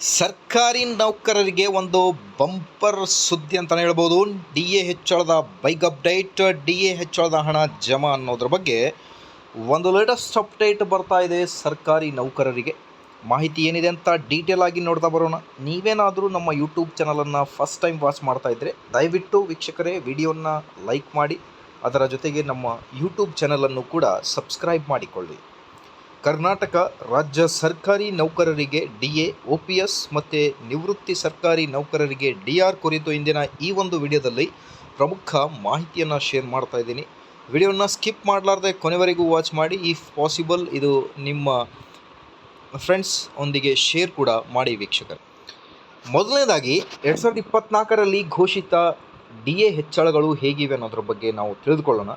ಸರ್ಕಾರಿ ನೌಕರರಿಗೆ ಒಂದು ಬಂಪರ್ ಸುದ್ದಿ ಅಂತಲೇ ಹೇಳ್ಬೋದು. ಡಿ ಎ ಹೆಚ್ಚಳದ ಬೈಕ್ ಅಪ್ಡೇಟ್, ಡಿ ಎ ಹೆಚ್ಚಳದ ಹಣ ಜಮಾ ಅನ್ನೋದ್ರ ಬಗ್ಗೆ ಒಂದು ಲೇಟೆಸ್ಟ್ ಅಪ್ಡೇಟ್ ಬರ್ತಾ ಇದೆ ಸರ್ಕಾರಿ ನೌಕರರಿಗೆ. ಮಾಹಿತಿ ಏನಿದೆ ಅಂತ ಡೀಟೇಲ್ ಆಗಿ ನೋಡ್ತಾ ಬರೋಣ. ನೀವೇನಾದರೂ ನಮ್ಮ ಯೂಟ್ಯೂಬ್ ಚಾನಲನ್ನು ಫಸ್ಟ್ ಟೈಮ್ ವಾಚ್ ಮಾಡ್ತಾ ಇದ್ದರೆ ದಯವಿಟ್ಟು ವೀಕ್ಷಕರೇ ವಿಡಿಯೋನ ಲೈಕ್ ಮಾಡಿ. ಅದರ ಜೊತೆಗೆ ನಮ್ಮ ಯೂಟ್ಯೂಬ್ ಚಾನಲನ್ನು ಕೂಡ ಸಬ್ಸ್ಕ್ರೈಬ್ ಮಾಡಿಕೊಳ್ಳಿ. ಕರ್ನಾಟಕ ರಾಜ್ಯ ಸರ್ಕಾರಿ ನೌಕರರಿಗೆ D A O P S ಮತ್ತು ನಿವೃತ್ತಿ ಸರ್ಕಾರಿ ನೌಕರರಿಗೆ ಡಿ ಆರ್ ಕುರಿತು ಇಂದಿನ ಈ ಒಂದು ವಿಡಿಯೋದಲ್ಲಿ ಪ್ರಮುಖ ಮಾಹಿತಿಯನ್ನು ಶೇರ್ ಮಾಡ್ತಾ ಇದ್ದೀನಿ. ವಿಡಿಯೋನ ಸ್ಕಿಪ್ ಮಾಡಲಾರ್ದೆ ಕೊನೆವರೆಗೂ ವಾಚ್ ಮಾಡಿ. ಇಫ್ ಪಾಸಿಬಲ್ ಇದು ನಿಮ್ಮ ಫ್ರೆಂಡ್ಸ್ ಒಂದಿಗೆ ಶೇರ್ ಕೂಡ ಮಾಡಿ ವೀಕ್ಷಕರು. ಮೊದಲನೇದಾಗಿ, ಎರಡು ಸಾವಿರದ ಇಪ್ಪತ್ನಾಲ್ಕರಲ್ಲಿ ಘೋಷಿತ ಡಿ ಎ ಹೆಚ್ಚಳಗಳು ಹೇಗಿವೆ ಅನ್ನೋದ್ರ ಬಗ್ಗೆ ನಾವು ತಿಳಿದುಕೊಳ್ಳೋಣ.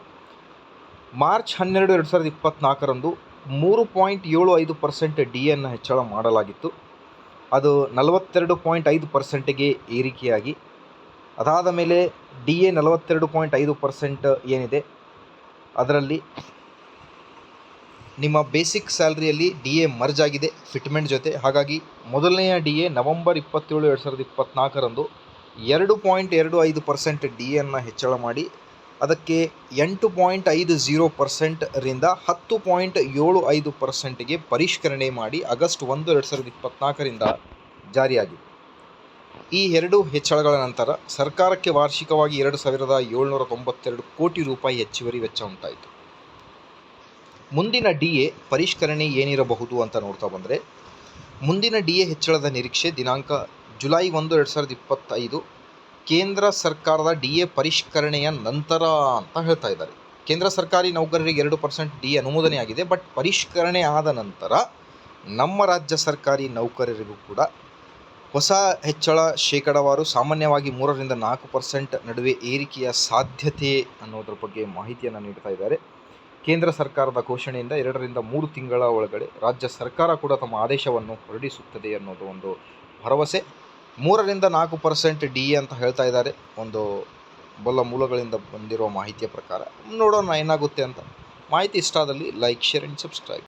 ಮಾರ್ಚ್ ಹನ್ನೆರಡು, ಎರಡು ಸಾವಿರದ ಇಪ್ಪತ್ನಾಲ್ಕರಂದು ಮೂರು ಪಾಯಿಂಟ್ ಏಳು ಐದು ಪರ್ಸೆಂಟ್ ಡಿ ಎನ್ನು ಹೆಚ್ಚಳ ಮಾಡಲಾಗಿತ್ತು. ಅದು ನಲವತ್ತೆರಡು ಪಾಯಿಂಟ್ ಐದು ಪರ್ಸೆಂಟಿಗೆ ಏರಿಕೆಯಾಗಿ. ಅದಾದ ಮೇಲೆ ಡಿ ಎ ನಲವತ್ತೆರಡು ಪಾಯಿಂಟ್ ಐದು ಪರ್ಸೆಂಟ್ ಏನಿದೆ, ಅದರಲ್ಲಿ ನಿಮ್ಮ ಬೇಸಿಕ್ ಸ್ಯಾಲ್ರಿಯಲ್ಲಿ ಡಿ ಎ ಮರ್ಜ್ ಆಗಿದೆ, ಫಿಟ್ಮೆಂಟ್ ಜೊತೆ. ಹಾಗಾಗಿ ಮೊದಲನೆಯ ಡಿ ಎ ನವಂಬರ್ ಇಪ್ಪತ್ತೇಳು, ಎರಡು ಸಾವಿರದ ಇಪ್ಪತ್ತ್ನಾಲ್ಕರಂದು ಎರಡು ಪಾಯಿಂಟ್ ಎರಡು ಐದು ಪರ್ಸೆಂಟ್ ಡಿ ಎನ್ನು ಹೆಚ್ಚಳ ಮಾಡಿ ಅದಕ್ಕೆ ಎಂಟು ಪಾಯಿಂಟ್ ಐದು ಝೀರೋ ಪರ್ಸೆಂಟ್ರಿಂದ ಹತ್ತು ಪಾಯಿಂಟ್ ಏಳು ಐದು ಪರ್ಸೆಂಟ್ಗೆ ಪರಿಷ್ಕರಣೆ ಮಾಡಿ ಆಗಸ್ಟ್ ಒಂದು ಎರಡು ಸಾವಿರದ ಇಪ್ಪತ್ನಾಲ್ಕರಿಂದ ಜಾರಿಯಾಗಿದೆ. ಈ ಎರಡು ಹೆಚ್ಚಳಗಳ ನಂತರ ಸರ್ಕಾರಕ್ಕೆ ವಾರ್ಷಿಕವಾಗಿ ಎರಡು ಸಾವಿರದ ಏಳ್ನೂರ ತೊಂಬತ್ತೆರಡು ಕೋಟಿ ರೂಪಾಯಿ ಹೆಚ್ಚುವರಿ ವೆಚ್ಚ ಉಂಟಾಯಿತು. ಮುಂದಿನ ಡಿ ಎ ಪರಿಷ್ಕರಣೆ ಏನಿರಬಹುದು ಅಂತ ನೋಡ್ತಾ ಬಂದರೆ, ಮುಂದಿನ ಡಿ ಎ ಹೆಚ್ಚಳದ ನಿರೀಕ್ಷೆ ದಿನಾಂಕ ಜುಲೈ ಒಂದು ಎರಡು ಸಾವಿರದ ಇಪ್ಪತ್ತೈದು ಕೇಂದ್ರ ಸರ್ಕಾರದ ಡಿ ಎ ಪರಿಷ್ಕರಣೆಯ ನಂತರ ಅಂತ ಹೇಳ್ತಾ ಇದ್ದಾರೆ. ಕೇಂದ್ರ ಸರ್ಕಾರಿ ನೌಕರರಿಗೆ ಎರಡು ಪರ್ಸೆಂಟ್ ಡಿ ಅನುಮೋದನೆ ಆಗಿದೆ. ಬಟ್ ಪರಿಷ್ಕರಣೆ ಆದ ನಂತರ ನಮ್ಮ ರಾಜ್ಯ ಸರ್ಕಾರಿ ನೌಕರರಿಗೂ ಕೂಡ ಹೊಸ ಹೆಚ್ಚಳ ಶೇಕಡವಾರು ಸಾಮಾನ್ಯವಾಗಿ ಮೂರರಿಂದ ನಾಲ್ಕು ಪರ್ಸೆಂಟ್ ನಡುವೆ ಏರಿಕೆಯ ಸಾಧ್ಯತೆ ಅನ್ನೋದ್ರ ಬಗ್ಗೆ ಮಾಹಿತಿಯನ್ನು ನೀಡ್ತಾ ಇದ್ದಾರೆ. ಕೇಂದ್ರ ಸರ್ಕಾರದ ಘೋಷಣೆಯಿಂದ ಎರಡರಿಂದ ಮೂರು ತಿಂಗಳ ಒಳಗಡೆ ರಾಜ್ಯ ಸರ್ಕಾರ ಕೂಡ ತಮ್ಮ ಆದೇಶವನ್ನು ಹೊರಡಿಸುತ್ತದೆ ಅನ್ನೋದು ಒಂದು ಭರವಸೆ. ಮೂರರಿಂದ ನಾಲ್ಕು ಪರ್ಸೆಂಟ್ ಡಿ ಅಂತ ಹೇಳ್ತಾ ಇದ್ದಾರೆ. ಒಂದು ಬಲ್ಲ ಮೂಲಗಳಿಂದ ಬಂದಿರೋ ಮಾಹಿತಿಯ ಪ್ರಕಾರ. ನೋಡೋಣ ಏನಾಗುತ್ತೆ ಅಂತ. ಮಾಹಿತಿ ಇಷ್ಟ ಆದಲ್ಲಿ ಲೈಕ್, ಶೇರ್ ಆ್ಯಂಡ್ ಸಬ್ಸ್ಕ್ರೈಬ್.